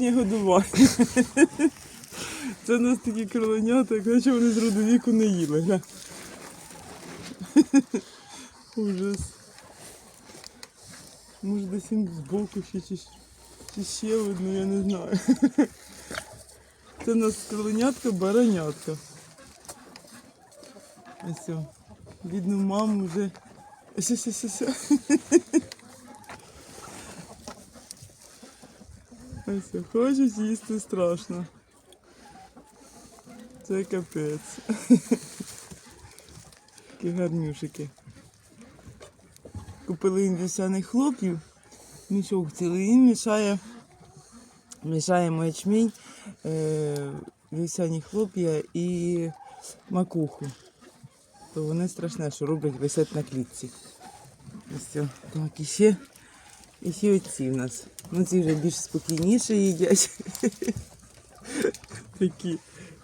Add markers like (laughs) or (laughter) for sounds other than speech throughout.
домашнє годування. (laughs) Це у нас такі кроленята, наче вони з роду не їли. Гля. (laughs) Ужас. Може десь він збоку ще чи, чи ще видно, я не знаю. (laughs) Це у нас кроленятка, баранятка. Ось. Бідну маму вже. Ось, ось, ось, ось. Ось, хочуть їсти страшно. Це капець. Такі гарнюшики. Купили індивсяних хлоп'ів. Мішок цілий він мішає. Мішаємо ячмінь, е, вівсяні хлоп'я і макуху. То вони страшне, що роблять, висять на клітці. Ось. Так, і ще, і ще оці в нас. Ну ці вже більш спокійніше їдять. Такі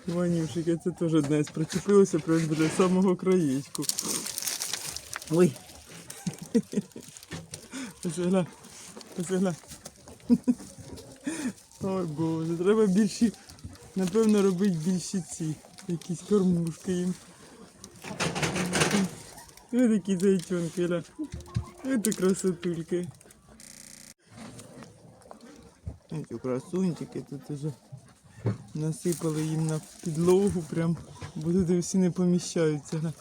манюшики, це теж одне з причепилося прямо біля самого краєчку. Ой. Ось гля. Ой боже, треба більші, напевно, робити більші ці, якісь кормушки їм. Ось такі зайчонки. Ось такі красотульки. Ось красунчики тут уже насипали їм на підлогу прям, бо туди всі не поміщаються.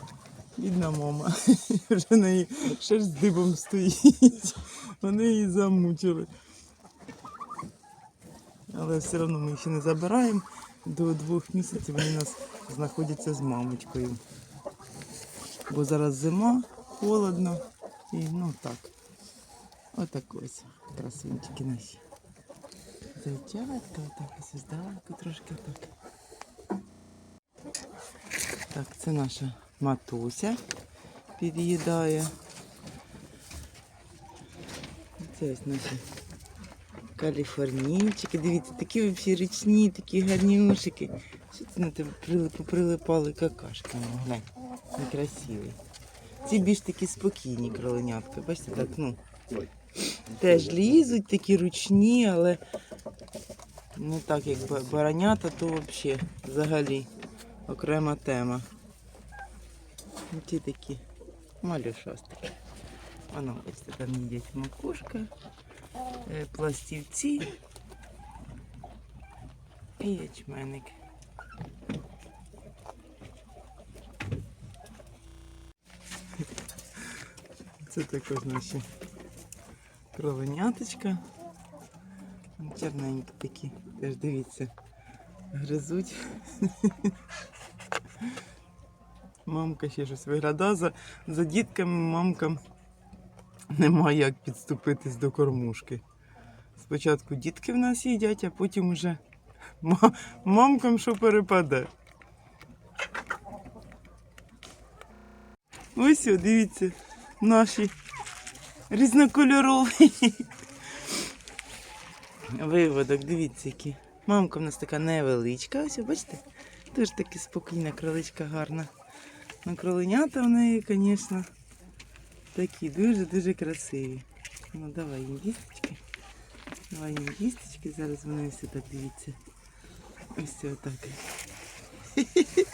Бідна мама. (laughs) Вже неї шерсть дибом стоїть. Вони її замучили. Але все одно ми їх ще не забираємо. До двох місяців вони у нас знаходяться з мамочкою. Бо зараз зима, холодно і ну так. Отак ось красунчики наші. Зайчатка, так ось здалеку трошки так. Так, це наша матуся під'їдає. Це ось наші каліфорнійчики. Дивіться, такі взагалі річні, такі гарнюшики. Що це на тебе прили- поприлипали какашками? Глянь, некрасиві. Ці більш такі спокійні кроленятка. Бачите, так, ну. Теж лізуть, такі ручні, але не так, як баранята, то взагалі взагалі окрема тема. Ті такі малюшастики. Воно, бачите, там їдять макушка, е, пластівці і ячменник. Це також наші кровеняточка. Чорненькі такі. Теж дивіться, гризуть. Мамка ще щось виглядає. За, за дітками мамкам немає як підступитись до кормушки. Спочатку дітки в нас їдять, а потім уже мамкам що перепаде. Ось, дивіться, наші різнокольорові. Виводок, дивіться, які. Мамка в нас така невеличка, ось, бачите? Дуже таки спокійна кроличка гарна. Ну, кроленята в неї, звісно, такі дуже-дуже красиві. Ну, давай їм їсточки. Давай їм їсточки. Зараз вони все так дивіться. Ось отак. (laughs)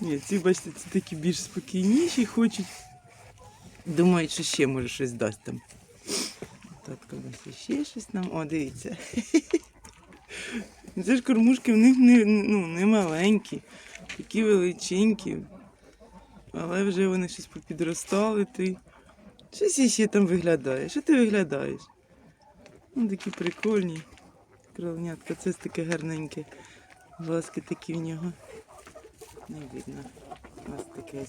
Ні, ці, бачите, ці такі більш спокійніші, хочуть. Думають, що ще може щось дасть там. Ось ще щось нам. О, дивіться. (laughs) Це ж кормушки в них не, ну, не маленькі, такі величенькі. Але вже вони щось попідростали. Ти. Щось іще там виглядає. Що ти виглядаєш? Ну, такі прикольні. Кроленятка, це таке гарненьке. Глазки такі в нього. Не видно. Ось таке.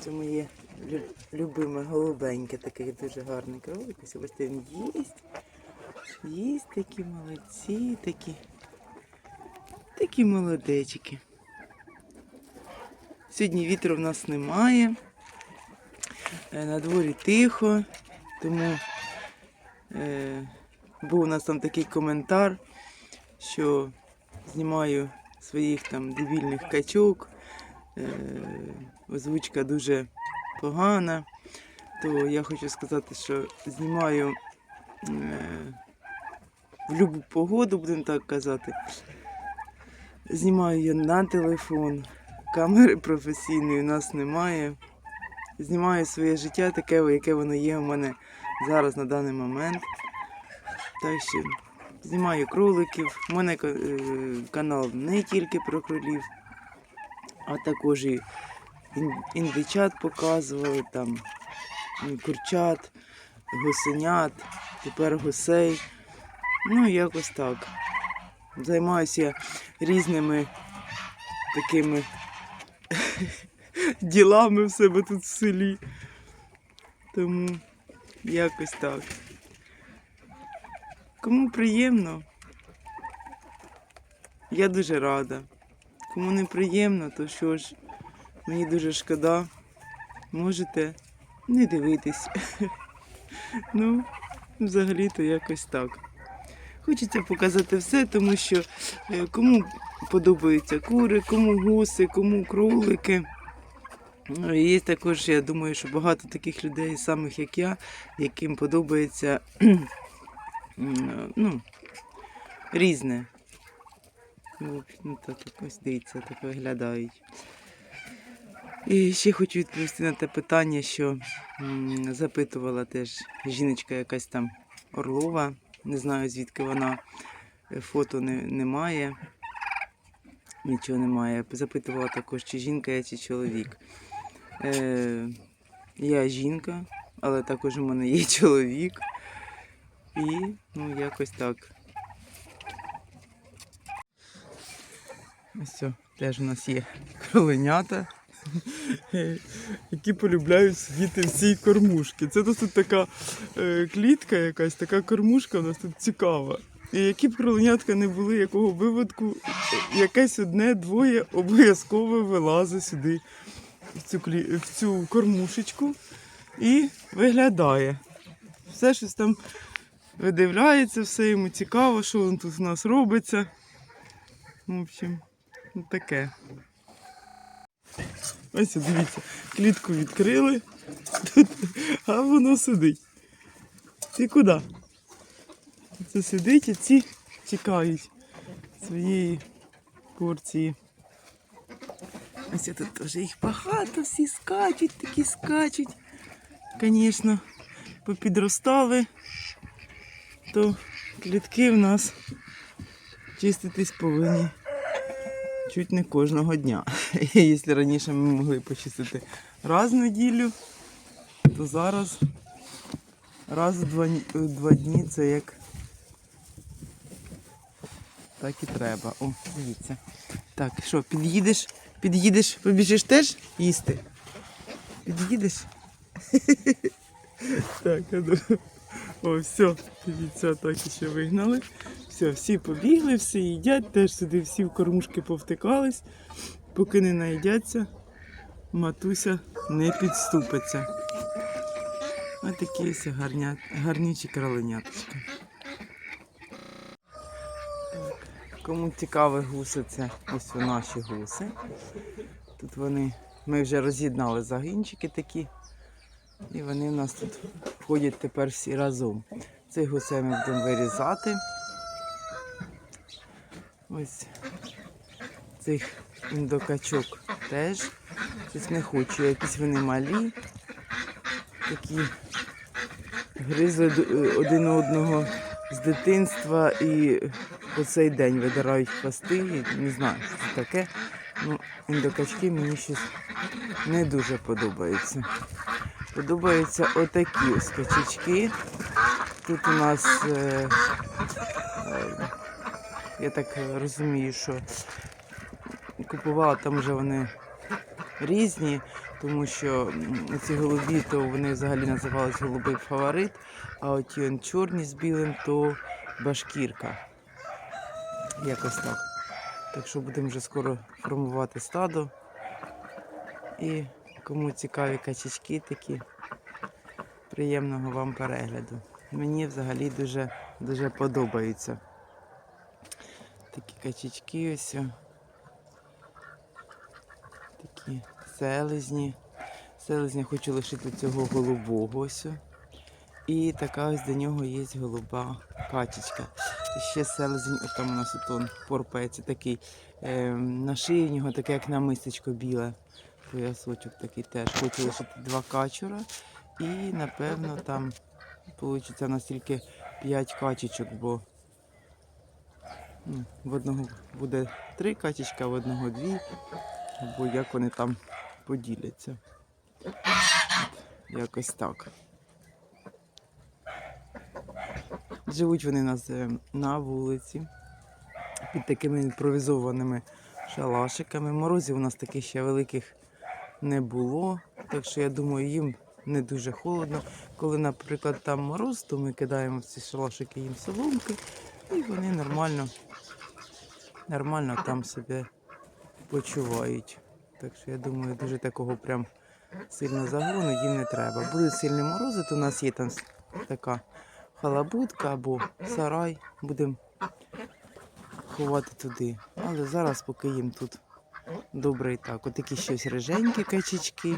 Це моє любиме голубеньке, таке дуже гарне кролик. Ось ось він їсть. Їсть такі молодці, такі. Такі молодечки. Сьогодні вітру в нас немає. Е, На дворі тихо, тому е, був у нас там такий коментар, що знімаю своїх там дебільних качок. Е, озвучка дуже погана. То я хочу сказати, що знімаю е, в будь-яку погоду, будемо так казати. Знімаю я на телефон. Камери професійної у нас немає. Знімаю своє життя таке, яке воно є у мене зараз на даний момент. Так що знімаю кроликів. У мене е, канал не тільки про кролів, а також і індичат показували, там курчат, гусенят, тепер гусей. Ну, якось так. Займаюся я різними такими (laughs) ділами в себе тут в селі. Тому якось так. Кому приємно, я дуже рада. Кому не приємно, то що ж, мені дуже шкода. Можете не дивитись. (laughs) Ну, взагалі-то якось так. Хочеться показати все, тому що е, кому подобаються кури, кому гуси, кому кролики. Є також, я думаю, що багато таких людей, самих як я, яким подобається (clears throat) ну, різне. Ну, ну, так якось дивіться, так виглядають. І ще хочу відповісти на те питання, що запитувала теж жіночка якась там Орлова. Не знаю, звідки вона. Е, Фото не, немає. Нічого немає. Запитувала також, чи жінка я, чи чоловік. Е, я жінка, але також у мене є (laughs) чоловік. І ну, якось так. Ось теж у нас є кроленята, які полюбляють сидіти в цій кормушці. Це тут така е, клітка якась, така кормушка у нас тут цікава. І які б кроленятка не були, якого виводку, якесь одне-двоє обов'язково вилазить сюди, в цю, клі... в цю кормушечку і виглядає. Все щось там видивляється, все йому цікаво, що тут у нас робиться. В общем, ну таке. Ось дивіться, клітку відкрили, а воно сидить. Ти куди? Це сидить, а ці чекають своєї порції. Ось тут теж їх багато, всі скачуть, такі скачуть. Звісно, попідростали, то клітки в нас чиститись повинні чуть не кожного дня. (laughs) Якщо раніше ми могли почистити раз в неділю, то зараз раз у два, два дні це як так і треба. О, дивіться. Так, що, під'їдеш? Під'їдеш, побіжиш теж їсти? Під'їдеш? (laughs) Так, а ну. О, все, дивіться, так ще вигнали. Все, всі побігли, всі їдять, теж сюди всі в кормушки повтикались. Поки не наїдяться, матуся не підступиться. Ось такі ось гарня, гарнючі кроленяточки. Кому цікаві гуси, це ось наші гуси. Тут вони, ми вже роз'єднали загінчики такі. І вони в нас тут ходять тепер всі разом. Цих гусей ми будемо вирізати. Ось цих індокачок теж. Щось не хочу. Якісь вони малі. Такі гризли один одного з дитинства і по цей день видирають хвости. Не знаю, що це таке. Ну, індокачки мені щось не дуже подобаються. Подобаються отакі ось. Тут у нас, е, е, я так розумію, що купувала там вже вони різні, тому що ці голубі, то вони взагалі називались голубий фаворит, а оті чорні з білим, то башкірка. Якось так. Так що будемо вже скоро формувати стадо. І кому цікаві качечки такі, приємного вам перегляду. Мені взагалі дуже, дуже подобаються. Такі качечки ось. Такі селезні. Селезня хочу лишити цього голубого ось. І така ось до нього є голуба качечка. Ще селезень, от там у нас отон порпається такий. Е, на шиї в нього таке, як намистечко біле. Поясочок такий теж. Хочу лишити два качура. І напевно там вийде у нас тільки 5 качечок, бо в одного буде три качечка, в одного дві, або як вони там поділяться. Якось так. Живуть вони нас е, на вулиці під такими імпровізованими шалашиками. Морозів у нас таких ще великих не було, так що я думаю, їм не дуже холодно. Коли, наприклад, там мороз, то ми кидаємо в ці шалашики їм соломки, і вони нормально, нормально там себе почувають. Так що я думаю, дуже такого прям сильно загону їм не треба. Будуть сильні морози, то у нас є там така халабудка або сарай. Будемо ховати туди. Але зараз поки їм тут добре і так. Отакі щось риженькі качечки.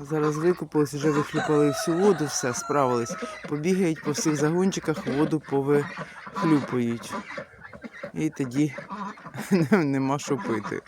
Зараз викупились, вже вихлюпали всю воду, все, справились. Побігають по всіх загончиках, воду повихлюпають. І тоді (laughs) нема що пити.